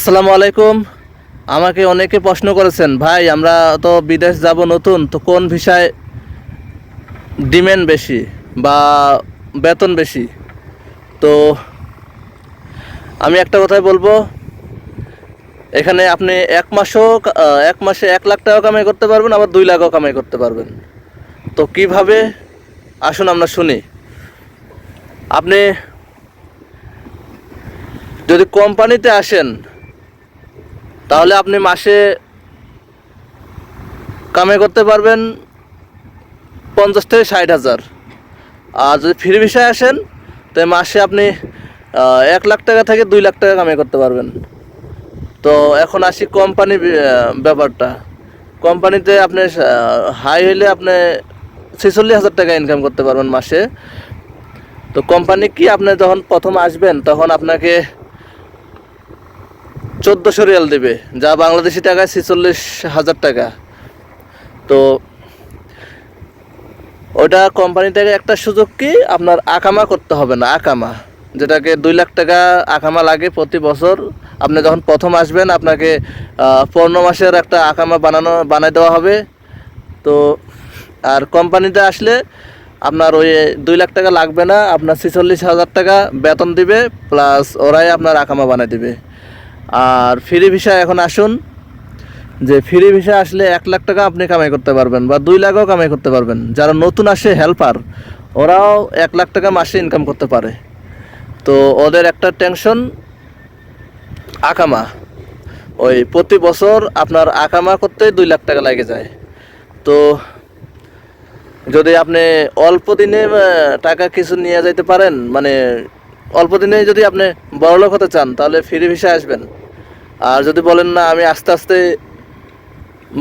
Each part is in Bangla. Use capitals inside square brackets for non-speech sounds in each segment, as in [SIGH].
আসসালামু আলাইকুম। আমাকে অনেকে প্রশ্ন করেছেন, ভাই, আমরা তো বিদেশ যাব নতুন, তো কোন ভিসায় ডিমেন্ড বেশি বা বেতন বেশি? তো আমি একটা কথাই বলব, এখানে আপনি এক মাসও, এক মাসে এক লাখ টাকা কামাই করতে পারবেন, আবার দুই লাখও কামাই করতে পারবেন। তো কীভাবে? আসুন আমরা শুনি। আপনি যদি কোম্পানিতে আসেন তাহলে আপনি মাসে কামাই করতে পারবেন পঞ্চাশ থেকে ষাট হাজার। আর যদি ফ্রি ভিসায় আসেন, তো মাসে আপনি এক লাখ টাকা থেকে দুই লাখ টাকা কামাই করতে পারবেন। তো এখন আসি কোম্পানি ব্যাপারটা। কোম্পানিতে আপনি হাই হইলে আপনি ছেচল্লিশ হাজার টাকা ইনকাম করতে পারবেন মাসে। তো কোম্পানি কি আপনি যখন প্রথম আসবেন, তখন আপনাকে চোদ্দোশো রিয়াল দেবে, যা বাংলাদেশি টাকায় ছেচল্লিশ হাজার টাকা। তো ওটা কোম্পানি থেকে একটা সুযোগ কি? আপনার আকামা করতে হবে না, আকামা। যেটাকে দুই লাখ টাকা আকামা লাগে প্রতি বছর। আপনি যখন প্রথম আসবেন, আপনাকে পনেরো মাসের একটা আকামা বানানো বানাই দেওয়া হবে। তো, আর কোম্পানিতে আসলে আপনার ওই দুই লাখ টাকা লাগবে না, আপনার ছেচল্লিশ হাজার টাকা বেতন দিবে, প্লাস ওরাই আপনার আকামা বানাই দিবে। আর ফ্রি ভিসা এখন আসুন। যে ফ্রি ভিসা আসলে এক লাখ টাকা আপনি কামাই করতে পারবেন বা দুই লাখও কামাই করতে পারবেন। যারা নতুন আসে হেল্পার ওরাও এক লাখ টাকা মাসে ইনকাম করতে পারে। তো ওদের একটা টেনশন আকামা। ওই প্রতি বছর আপনার আকামা করতে দুই লাখ টাকা লাগে যায়। তো যদি আপনি অল্প দিনে টাকা কিছু নিয়ে যাইতে পারেন মানে অল্প দিনে যদি আপনি বড়লোক হতে চান, তাহলে ফ্রি ভিসা আসবেন। আর যদি বলেন না, আমি আস্তে আস্তে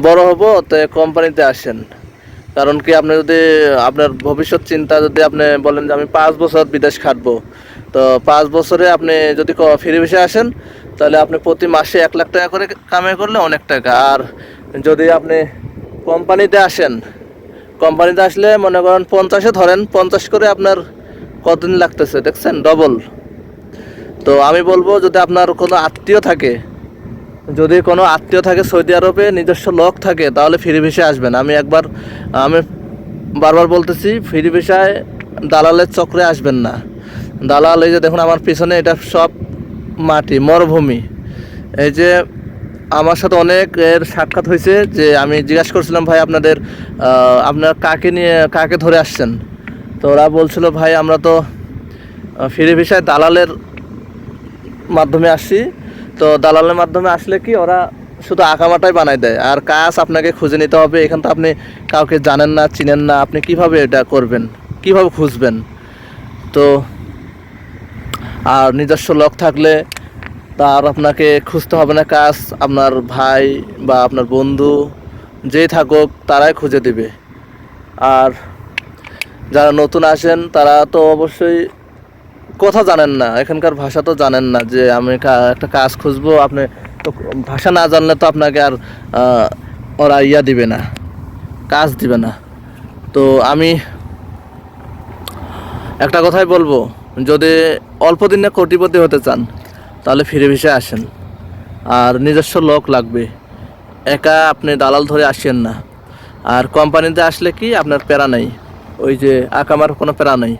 বড় হব, তো কোম্পানিতে আসেন। কারণ কি, আপনি যদি, আপনার ভবিষ্যৎ চিন্তা যদি আপনি বলেন যে আমি পাঁচ বছর বিদেশ খাটবো, তো পাঁচ বছরে আপনি যদি ফ্রি ভিসা আসেন, তাহলে আপনি প্রতি মাসে এক লাখ টাকা করে কামাই করলে অনেক টাকা। আর যদি আপনি কোম্পানিতে আসেন কোম্পানিতে আসলে মনে করেন পঞ্চাশে ধরেন, পঞ্চাশ করে আপনার কতদিন লাগতেছে, দেখছেন? ডবল তো আমি বলব, যদি আপনার কোনো আত্মীয় থাকে যদি কোনো আত্মীয় থাকে সৌদি আরবে, নিজস্ব লোক থাকে, তাহলে ফ্রি ভিসায় আসবেন। আমি একবার, আমি বারবার বলতেছি ফ্রি ভিসায় দালালের চক্রে আসবেন না। দালাল, এই যে দেখুন আমার পিছনে এটা সব মাটি, মরুভূমি। এই যে আমার সাথে অনেক এর সাক্ষাৎ হয়েছে যে আমি জিজ্ঞাসা করছিলাম, ভাই, আপনাদের আপনার কাকে নিয়ে, কাকে ধরে আসছেন? তো ওরা বলছিল, ভাই, আমরা তো ফ্রি ভিসায় দালালের মাধ্যমে আসছি। তো দালালের মাধ্যমে আসলে কি ওরা শুধু আঁকামাটাই বানাই দেয়? আর কাজ আপনাকে খুঁজে নিতে হবে, এখান তো আপনি কাউকে জানেন না, চিনেন না, আপনি কীভাবে এটা করবেন? কীভাবে খুঁজবেন? তো আর নিজস্ব লোক থাকলে তার আপনাকে খুঁজতে হবে না, কাজ আপনার ভাই বা আপনার বন্ধু যেই থাকুক, তারাই খুঁজে দিবে। আর যারা নতুন আসেন, তারা তো অবশ্যই কথা জানেন না, এখানকার ভাষা তো জানেন না যে আমি একটা কাজ খুঁজবো, আপনি তো ভাষা না জানলে তো আপনাকে আর ওরা ইয়া দিবে না, কাজ দিবে না। তো আমি একটা কথাই বলব, যদি অল্প দিনে কোটিপতি হতে চান, তাহলে ফিরে ভিসে আসেন। আর নিজস্ব লোক লাগবে, একা আপনি দালাল ধরে আসেন না। আর কোম্পানিতে আসলে কি আপনার প্যারা নেই, ওই যে আকামার কোনো প্যারা নেই।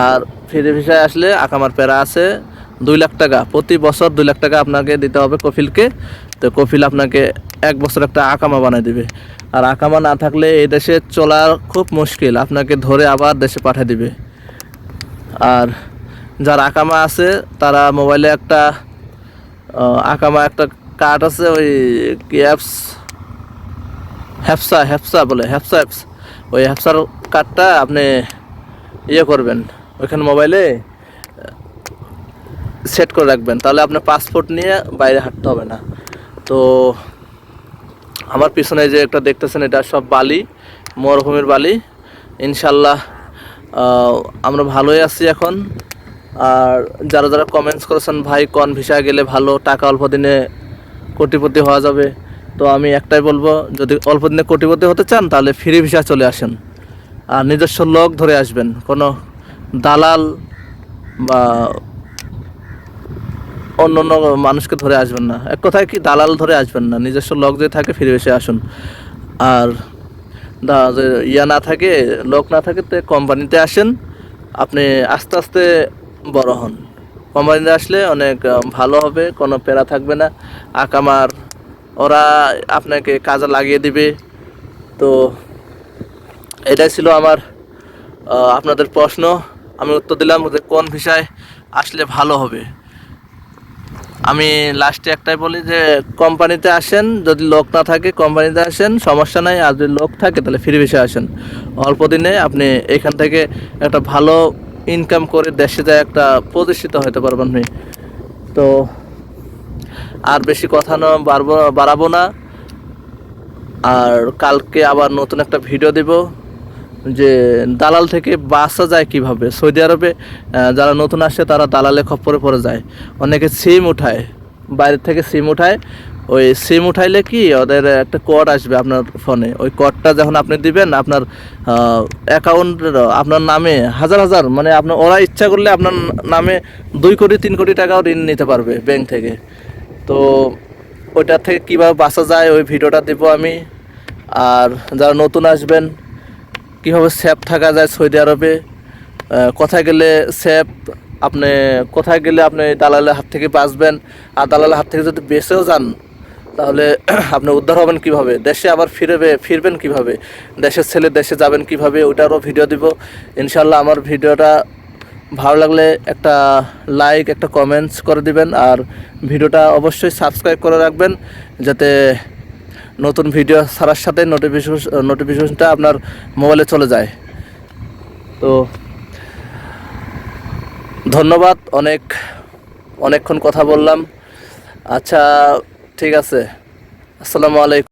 আর ফ্রি ভিসায় আসলে আকামার প্যারা আছে দুই লাখ টাকা। প্রতি বছর দুই লাখ টাকা আপনাকে দিতে হবে কফিলকে। তো কফিল আপনাকে এক বছর একটা আকামা বানিয়ে দিবে। আর আকামা না থাকলে এই দেশে চলা খুব মুশকিল। আপনাকে ধরে আবার দেশে পাঠিয়ে দিবে। আর যার আকামা আছে, তারা মোবাইলে একটা আকামা একটা কার্ড আছে, ওই কি অ্যাপস হ্যাপসা হ্যাপসা বলে, হ্যাপসা অ্যাপস ওই হ্যাপসার কার্ডটা আপনি ইয়ে করবেন, ওইখানে মোবাইলে সেট করে রাখবেন। তাহলে আপনার পাসপোর্ট নিয়ে বাইরে হাঁটতে হবে না। তো আমার পিছনে যে একটা দেখতেছেন, এটা সব বালি, মরুভূমির বালি। ইনশাল্লাহ আমরা ভালোই আছি এখন। আর যারা যারা কমেন্টস করেছেন, ভাই, কন ভিসা গেলে ভালো? টাকা অল্প দিনে কোটিপতি হওয়া যাবে? তো আমি একটাই বলব, যদি অল্প দিনে কোটিপতি হতে চান, তাহলে ফ্রি ভিসা চলে আসেন। আর নিজস্ব লোক ধরে আসবেন। কোনো দালাল বা অন্য অন্য মানুষকে ধরে আসবেন না। এক কথায় কি দালাল ধরে আসবেন না, নিজস্ব লোক যে থাকে ফিরে এসে আসুন। আর ইয়া না থাকে, লোক না থাকে, তো কোম্পানিতে আসেন, আপনি আস্তে আস্তে বড় হন। কোম্পানিতে আসলে অনেক ভালো হবে, কোনো প্যারা থাকবে না। আকামার, ওরা আপনাকে কাজে লাগিয়ে দিবে। তো এটাই ছিল আমার আপনাদের প্রশ্ন। আমি উত্তর দিলাম যে কোন বিষয় আসলে ভালো হবে। আমি লাস্টে একটাই বলি যে কোম্পানিতে আসেন, যদি লোক না থাকে কোম্পানিতে আসেন, সমস্যা নাই। আর যদি লোক থাকে, তাহলে ফ্রি বেশি আসেন। অল্প দিনে আপনি এখান থেকে একটা ভালো ইনকাম করে দেশে যায় একটা প্রতিষ্ঠিত হতে পারবেন আপনি। তো আর বেশি কথা না, বাড়বো বাড়াবো না। আর কালকে আবার নতুন একটা ভিডিও দেব। যে দালাল থেকে বাঁচা যায় কীভাবে? সৌদি আরবে যারা নতুন আসে তারা দালালে খপ্পরে পড়ে যায়। অনেকে সিম উঠায়, বাইরে থেকে সিম উঠায়। ওই সিম উঠাইলে কি ওদের একটা কোড আসবে আপনার ফোনে ওই কোডটা যখন আপনি দিবেন, আপনার অ্যাকাউন্ট আপনার নামে হাজার হাজার মানে আপনার, ওরা ইচ্ছা করলে আপনার নামে দুই কোটি, তিন কোটি টাকাও ঋণ নিতে পারবে ব্যাংক থেকে। তো ওইটার থেকে কীভাবে বাঁচা যায়, ওই ভিডিওটা দেবো আমি। আর যারা নতুন আসবেন কীভাবে সেফ থাকা যায় সৌদি আরবে? কোথায় গেলে সেফ আপনি, কোথায় গেলে আপনি দালালের হাত থেকে বাঁচবেন? আর দালালের হাত থেকে যদি বেঁচেও যান, তাহলে [CLEARS THROAT] আপনি উদ্ধার হবেন কীভাবে? দেশে আবার ফিরবে, ফিরবেন কীভাবে? দেশের ছেলে দেশে যাবেন কীভাবে? ওইটারও ভিডিও দিব। ইনশাল্লাহ আমার ভিডিওটা ভালো লাগলে একটা লাইক একটা কমেন্টস করে দিবেন। আর ভিডিওটা অবশ্যই সাবস্ক্রাইব করে রাখবেন, যাতে নতুন ভিডিও ছাড়ার সাথে নোটিফিকেশন নোটিফিকেশনটা আপনার মোবাইলে চলে যায়। তো ধন্যবাদ, অনেক, অনেকক্ষণ কথা বললাম। আচ্ছা ঠিক আছে। আসসালামু আলাইকুম।